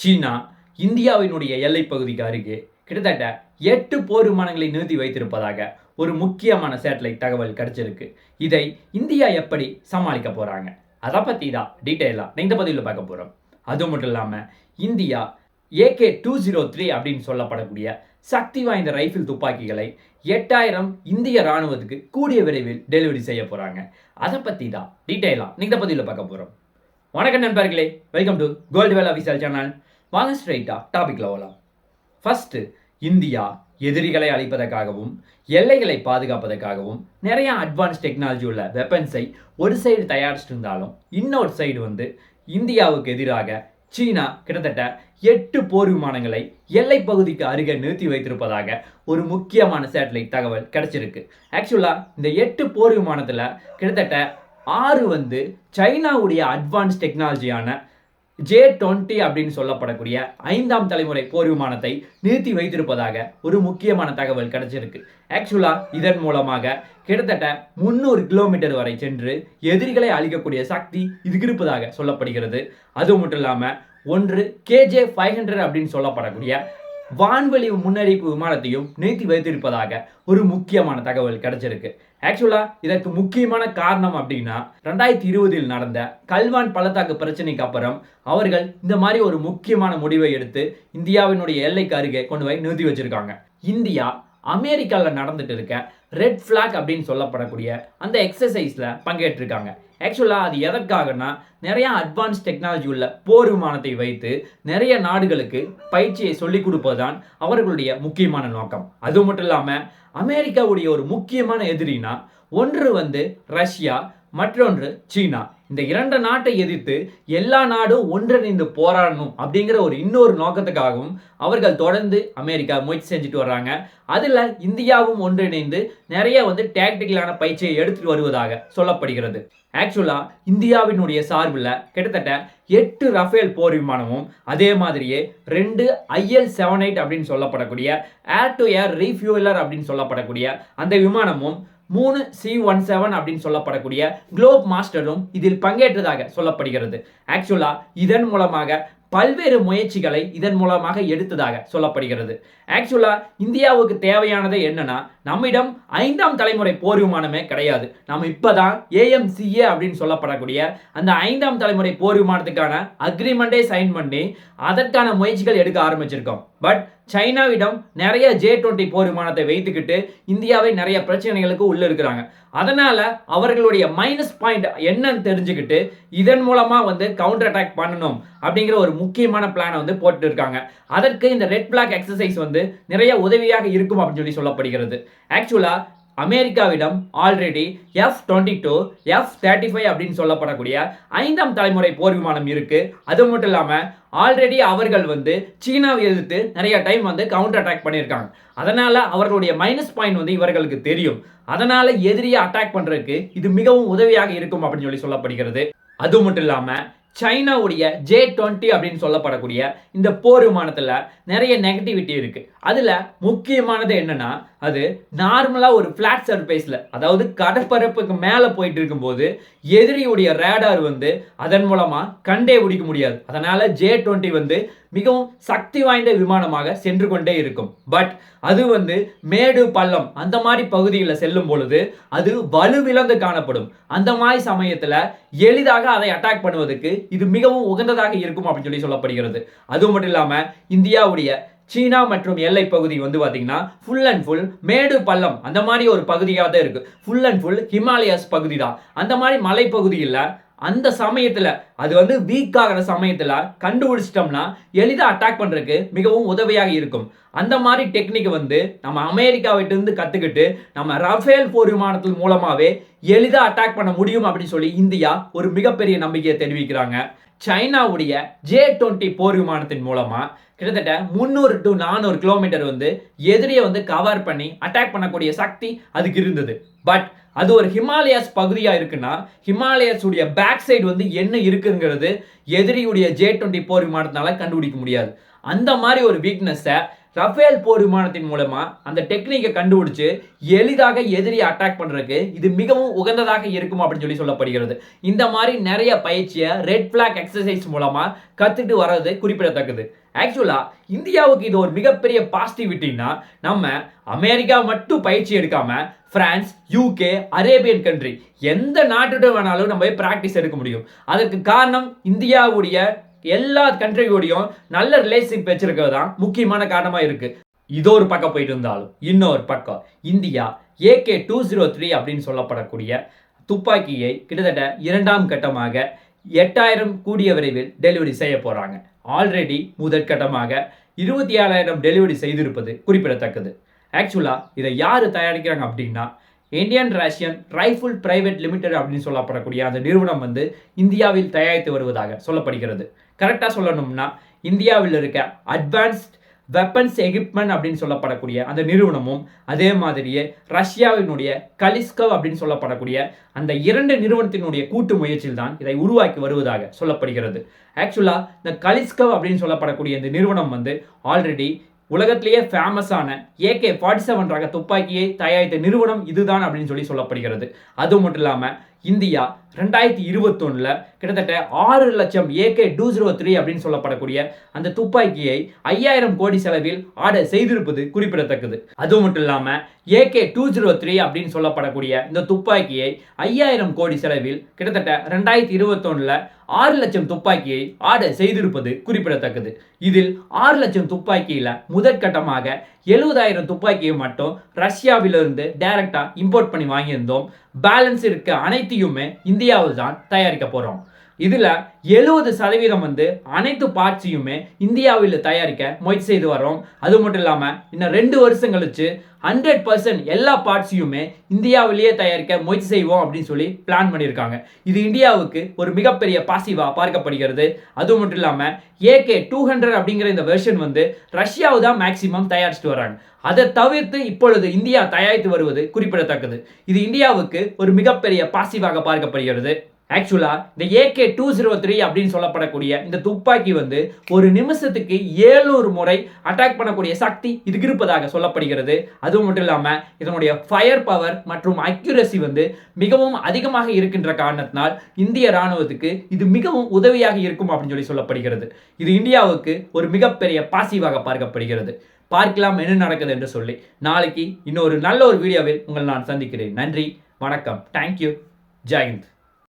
சீனா இந்தியாவினுடைய எல்லை பகுதிக்கு அருகே கிட்டத்தட்ட எட்டு போர் விமானங்களை நிறுத்தி வைத்திருப்பதாக ஒரு முக்கியமான சேட்டலைட் தகவல் கிடைச்சிருக்கு. இதை இந்தியா எப்படி சமாளிக்க போகிறாங்க அதை பற்றி தான் டீட்டெயிலாக இந்த பதிவில் பார்க்க போகிறோம் அது மட்டும் இல்லாமல் India AK two zero three அப்படின்னு சொல்லப்படக்கூடிய சக்தி வாய்ந்த ரைஃபிள் துப்பாக்கிகளை எட்டாயிரம் இந்திய ராணுவத்துக்கு கூடிய விரைவில் டெலிவரி செய்ய போகிறாங்க அதை பற்றி தான் டீட்டெயிலாக இந்த பதிவில் பார்க்க போகிறோம் வணக்கம் நண்பர்களே welcome to gold whale official channel வாங்க ஸ்ட்ரைட்டாக டாபிக்ல வரலாம் ஃபர்ஸ்ட் இந்தியா எதிரிகளை அழிப்பதற்காகவும் எல்லைகளை பாதுகாப்பதற்காகவும் நிறைய அட்வான்ஸ் டெக்னாலஜி உள்ள வெப்பன்ஸை ஒரு சைடு தயாரிச்சிட்டு இருந்தாலும் இன்னொரு சைடு வந்து இந்தியாவுக்கு எதிராக சீனா கிட்டத்தட்ட எட்டு போர் விமானங்களை எல்லை பகுதிக்கு அருகே நிறுத்தி வைத்திருப்பதாக ஒரு முக்கியமான சேட்டலைட் தகவல் கிடைச்சிருக்கு. ஆக்சுவலாக இந்த எட்டு போர் விமானத்தில் கிட்டத்தட்ட ஆறு வந்து சைனாவுடைய அட்வான்ஸ் டெக்னாலஜியான ஜே டுவெண்ட்டி அப்படின்னு சொல்லப்படக்கூடிய ஐந்தாம் தலைமுறை போர் விமானத்தை நிறுத்தி வைத்திருப்பதாக ஒரு முக்கியமான தகவல் கிடைச்சிருக்கு. ஆக்சுவலாக இதன் மூலமாக கிட்டத்தட்ட முந்நூறு கிலோமீட்டர் வரை சென்று எதிரிகளை அழிக்கக்கூடிய சக்தி இதுக்கு இருப்பதாக சொல்லப்படுகிறது. அது மட்டும் இல்லாமல் ஒன்று கேஜே ஃபைவ் ஹண்ட்ரட் அப்படின்னு சொல்லப்படக்கூடிய வான்வெளி முன்னறிவிப்பு விமானத்தையும் நிறுத்தி வைத்திருப்பதாக ஒரு முக்கியமான தகவல் கிடைச்சிருக்கு. ஆக்சுவலா இதற்கு முக்கியமான காரணம் அப்படின்னா ரெண்டாயிரத்தி இருபதில் நடந்த கல்வான் பள்ளத்தாக்கு பிரச்சனைக்கு அப்புறம் அவர்கள் இந்த மாதிரி ஒரு முக்கியமான முடிவை எடுத்து இந்தியாவினுடைய எல்லைக்கு அருகே கொண்டு போய் நிறுத்தி வச்சிருக்காங்க. இந்தியா அமெரிக்காவில் நடந்துட்டு இருக்க ரெட் ஃப்ளாக் அப்படின்னு சொல்லப்படக்கூடிய அந்த எக்ஸசைஸில் பங்கேற்றிருக்காங்க. ஆக்சுவலாக அது எதற்காகனா நிறையா அட்வான்ஸ் டெக்னாலஜி உள்ள போர் விமானத்தை வைத்து நிறைய நாடுகளுக்கு பயிற்சியை சொல்லிக் கொடுப்பது தான் அவர்களுடைய முக்கியமான நோக்கம். அது மட்டும் இல்லாமல் அமெரிக்காவுடைய ஒரு முக்கியமான எதிரினா ஒன்று வந்து ரஷ்யா மற்றொன்று சீனா. இந்த இரண்டு நாட்டை எதிர்த்து எல்லா நாடும் ஒன்றிணைந்து போராடணும் அப்படிங்கிற ஒரு இன்னொரு நோக்கத்துக்காகவும் அவர்கள் தொடர்ந்து அமெரிக்கா முயற்சி செஞ்சுட்டு வர்றாங்க. அதில் இந்தியாவும் ஒன்றிணைந்து நிறைய வந்து டேக்டிக்கலான பயிற்சியை எடுத்துட்டு வருவதாக சொல்லப்படுகிறது. ஆக்சுவலாக இந்தியாவினுடைய சார்பில் கிட்டத்தட்ட எட்டு ரஃபேல் போர் விமானமும் அதே மாதிரியே ரெண்டு ஐஎல் செவன் எயிட் அப்படின்னு சொல்லப்படக்கூடிய ஏர் டு ஏர் ரீஃபியூலர் அப்படின்னு சொல்லப்படக்கூடிய அந்த விமானமும் மூணு சி ஒன் செவன் அப்படின்னு சொல்லப்படக்கூடிய குளோப் மாஸ்டரும் இதில் பங்கேற்றதாக சொல்லப்படுகிறது. ஆக்சுவலா இதன் மூலமாக பல்வேறு முயற்சிகளை இதன் மூலமாக எடுத்ததாக சொல்லப்படுகிறது. ஆக்சுவலா இந்தியாவுக்கு தேவையானது என்னன்னா நம்மிடம் ஐந்தாம் தலைமுறை போர் விமானமே கிடையாது. நம்ம இப்போதான் ஏஎம்சிஏ அப்படின்னு சொல்லப்படக்கூடிய அந்த ஐந்தாம் தலைமுறை போர் விமானத்துக்கான அக்ரிமெண்டே சைன் பண்ணி அதற்கான முயற்சிகள் எடுக்க ஆரம்பிச்சிருக்கோம். பட் சைனாவிடம் நிறைய ஜே டுவெண்ட்டி போர் விமானத்தை வைத்துக்கிட்டு இந்தியாவை நிறைய பிரச்சனைகளுக்கு உள்ளே இருக்கிறாங்க. அதனால் அவர்களுடைய மைனஸ் பாயிண்ட் என்னன்னு தெரிஞ்சுக்கிட்டு இதன் மூலமாக வந்து கவுண்டர் அட்டாக் பண்ணணும் அப்படிங்கிற ஒரு முக்கியமான பிளானை வந்து போட்டு இருக்காங்க. அதற்கு இந்த ரெட் பிளாக் எக்ஸசைஸ் வந்து நிறைய உதவியாக இருக்கும் அப்படின்னு சொல்லி சொல்லப்படுகிறது. ஆக்சுவலாக அமெரிக்காவிடம் already F twenty two F thirty five அப்படின்னு சொல்லப்படக்கூடிய ஐந்தாம் தலைமுறை போர் விமானம் இருக்குது அது மட்டும் இல்லாமல் ஆல்ரெடி அவர்கள் வந்து சீனாவை எதிர்த்து நிறைய டைம் வந்து கவுண்டர் அட்டாக் பண்ணியிருக்காங்க. அதனால் அவர்களுடைய மைனஸ் பாயிண்ட் வந்து இவர்களுக்கு தெரியும். அதனால் எதிரியை அட்டாக் பண்ணுறதுக்கு இது மிகவும் உதவியாக இருக்கும் அப்படின்னு சொல்லி சொல்லப்படுகிறது. அது மட்டும் இல்லாமல் சைனாவுடைய ஜே டுவெண்ட்டி அப்படின்னு சொல்லப்படக்கூடிய இந்த போர் விமானத்தில் நிறைய நெகட்டிவிட்டி இருக்குது அதில் முக்கியமானது என்னன்னா அது நார்மலாக ஒரு ஃப்ளாட் சர்ஃபேஸில் அதாவது கடற்பரப்புக்கு மேலே போயிட்டு இருக்கும்போது எதிரியுடைய ரேடார் வந்து அதன் மூலமாக கண்டே பிடிக்க முடியாது. அதனால ஜே டுவெண்ட்டி வந்து மிகவும் சக்தி வாய்ந்த விமானமாக சென்று கொண்டே இருக்கும். பட் அது வந்து மேடு பள்ளம் அந்த மாதிரி பகுதியில் செல்லும் பொழுது அது வலுவிழந்து காணப்படும். அந்த மாதிரி சமயத்தில் எளிதாக அதை அட்டாக் பண்ணுவதற்கு இது மிகவும் உகந்ததாக இருக்கும் அப்படின்னு சொல்லி சொல்லப்படுகிறது. அது மட்டும் இல்லாமல் இந்தியாவுடைய சீனா மற்றும் எல்லை பகுதி வந்து பார்த்தீங்கன்னா ஃபுல் அண்ட் ஃபுல் மேடு பள்ளம். அந்த மாதிரி ஒரு பகுதியாக தான் இருக்குது ஃபுல் அண்ட் ஃபுல் ஹிமாலயஸ் பகுதி தான் அந்த மாதிரி மலைப்பகுதியில் அந்த சமயத்தில் அது வந்து வீக் ஆகிற சமயத்தில் கண்டுபிடிச்சிட்டோம்னா எளிதாக அட்டாக் பண்ணுறதுக்கு மிகவும் உதவியாக இருக்கும். அந்த மாதிரி டெக்னிக் வந்து நம்ம அமெரிக்காவிட்டிருந்து கற்றுக்கிட்டு நம்ம ரஃபேல் போர் விமானத்தின் மூலமாகவே எளிதாக அட்டாக் பண்ண முடியும் அப்படின்னு சொல்லி இந்தியா ஒரு மிகப்பெரிய நம்பிக்கையை தெரிவிக்கிறாங்க. சைனாவுடைய ஜே டுவெண்ட்டி போர் விமானத்தின் மூலமாக கிட்டத்தட்ட முந்நூறு டு நானூறு கிலோமீட்டர் வந்து எதிரியை வந்து கவர் பண்ணி அட்டாக் பண்ணக்கூடிய சக்தி அதுக்கு இருந்தது. பட் அது ஒரு ஹிமாலயாஸ் பகுதியாக இருக்குன்னா ஹிமாலயாஸுடைய பேக் சைடு வந்து என்ன இருக்குங்கிறது எதிரியுடைய ஜே டுவெண்ட்டி போர் விமானத்தினால கண்டுபிடிக்க முடியாது. அந்த மாதிரி ஒரு வீக்னஸை ரஃபேல் போர் விமானத்தின் மூலமா அந்த டெக்னிக்கை கண்டுபிடிச்சு எளிதாக எதிரியை அட்டாக் பண்றதுக்கு இது மிகவும் உகந்ததாக இருக்கும் அப்படின்னு சொல்லி சொல்லப்படுகிறது. இந்த மாதிரி நிறைய பயிற்சியை ரெட் பிளாக் எக்ஸசைஸ் மூலமா கத்துட்டு வர்றது குறிப்பிடத்தக்கது. ஆக்சுவலா இந்தியாவுக்கு இது ஒரு மிகப்பெரிய பாசிட்டிவிட்டின்னா நம்ம அமெரிக்கா மட்டும் பயிற்சி எடுக்காம பிரான்ஸ் யூகே அரேபியன் கண்ட்ரி எந்த நாட்டுடன் வேணாலும் நம்ம ப்ராக்டிஸ் எடுக்க முடியும். அதற்கு காரணம் இந்தியாவுடைய எல்லா கண்ட்ரியோடையும் நல்ல ரிலேஷன்ஷிப் வச்சிருக்கிறது தான் முக்கியமான காரணமாக இருக்குது இது ஒரு பக்கம் போயிட்டு இருந்தாலும் இன்னொரு பக்கம் India AK two zero three அப்படின்னு சொல்லப்படக்கூடிய துப்பாக்கியை கிட்டத்தட்ட இரண்டாம் கட்டமாக எட்டாயிரம் கூடிய விரைவில் டெலிவரி செய்ய போகிறாங்க ஆல்ரெடி முதற்கட்டமாக இருபத்தி ஏழாயிரம் டெலிவரி செய்திருப்பது குறிப்பிடத்தக்கது. ஆக்சுவலாக இதை யார் தயாரிக்கிறாங்க அப்படின்னா Indian Russian rifle private limited அப்படின்னு சொல்லப்படக்கூடிய அந்த நிறுவனம் வந்து இந்தியாவில் தயாரித்து வருவதாக சொல்லப்படுகிறது. கரெக்டாக சொல்லணும்னா இந்தியாவில் இருக்க அட்வான்ஸ்ட் வெப்பன்ஸ் எக்யூப்மெண்ட் அப்படின்னு சொல்லப்படக்கூடிய அந்த நிறுவனமும் அதே மாதிரியே ரஷ்யாவினுடைய கலிஸ்கவ் அப்படின்னு சொல்லப்படக்கூடிய அந்த இரண்டு நிறுவனத்தினுடைய கூட்டு முயற்சியில் தான் இதை உருவாக்கி வருவதாக சொல்லப்படுகிறது. ஆக்சுவலாக இந்த கலிஸ்கவ் அப்படின்னு சொல்லப்படக்கூடிய இந்த நிறுவனம் வந்து ஆல்ரெடி உலகத்திலேயே ஃபேமஸான ஏகே ஃபார்ட்டி செவன் ரக துப்பாக்கியை தயாரித்த நிறுவனம் இதுதான் அப்படின்னு சொல்லி சொல்லப்படுகிறது. அது மட்டும் இல்லாமல் இந்தியா ரெண்டாயிரத்தி இருபத்தொன்னில் கிட்டத்தட்ட ஆறு லட்சம் ஏகே டூ ஜீரோ த்ரீ அப்படின்னு சொல்லப்படக்கூடிய அந்த துப்பாக்கியை ஐயாயிரம் கோடி செலவில் ஆர்டர் செய்திருப்பது குறிப்பிடத்தக்கது. அது மட்டும் இல்லாமல் AK two zero oh three அப்படின்னு சொல்லப்படக்கூடிய இந்த துப்பாக்கியை ஐயாயிரம் கோடி செலவில் கிட்டத்தட்ட ரெண்டாயிரத்தி இருபத்தொன்னில் ஆறு லட்சம் துப்பாக்கியை ஆர்டர் செய்திருப்பது குறிப்பிடத்தக்கது. இதில் ஆறு லட்சம் துப்பாக்கியில் முதற்கட்டமாக எழுபதாயிரம் துப்பாக்கியை மட்டும் ரஷ்யாவிலிருந்து டைரக்டாக இம்போர்ட் பண்ணி வாங்கியிருந்தோம். பேலன்ஸ் இருக்க அனைத்தையுமே இந்தியாவில் தான் தயாரிக்க போகிறோம் இதில் எழுபது சதவீதம் வந்து அனைத்து பார்ட்ஸையுமே இந்தியாவில் தயாரிக்க முயற்சி செய்து வரோம் அது மட்டும் இல்லாமல் இன்னும் ரெண்டு வருஷம் கழிச்சு ஹண்ட்ரட் பர்சன்ட் எல்லா பார்ட்ஸையுமே இந்தியாவிலேயே தயாரிக்க முயற்சி செய்வோம் அப்படின்னு சொல்லி பிளான் பண்ணியிருக்காங்க. இது இந்தியாவுக்கு ஒரு மிகப்பெரிய பாசிவாக பார்க்கப்படுகிறது. அது மட்டும் இல்லாமல் ஏகே டூ ஹண்ட்ரட் அப்படிங்கிற இந்த வெர்ஷன் வந்து ரஷ்யாவை தான் மேக்சிமம் தயாரிச்சுட்டு வராங்க அதை தவிர்த்து இப்பொழுது இந்தியா தயாரித்து வருவது குறிப்பிடத்தக்கது. இது இந்தியாவுக்கு ஒரு மிகப்பெரிய பாசிவாக பார்க்கப்படுகிறது. ஆக்சுவலாக இந்த ஏகே டூ ஜீரோ த்ரீ அப்படின்னு சொல்லப்படக்கூடிய இந்த துப்பாக்கி வந்து ஒரு நிமிஷத்துக்கு ஏழுநூறு முறை அட்டாக் பண்ணக்கூடிய சக்தி இதுக்கு இருப்பதாக சொல்லப்படுகிறது. அது மட்டும் இல்லாமல் இதனுடைய ஃபயர் பவர் மற்றும் அக்யூரசி வந்து மிகவும் அதிகமாக இருக்கின்ற காரணத்தினால் இந்திய ராணுவத்துக்கு இது மிகவும் உதவியாக இருக்கும் அப்படின்னு சொல்லி சொல்லப்படுகிறது. இது இந்தியாவுக்கு ஒரு மிகப்பெரிய பாசிவாக பார்க்கப்படுகிறது. பார்க்கலாம் என்ன நடக்குது என்று சொல்லி. நாளைக்கு இன்னொரு நல்ல ஒரு வீடியோவில் உங்களை நான் சந்திக்கிறேன். நன்றி வணக்கம். தேங்க்யூ ஜெயந்த்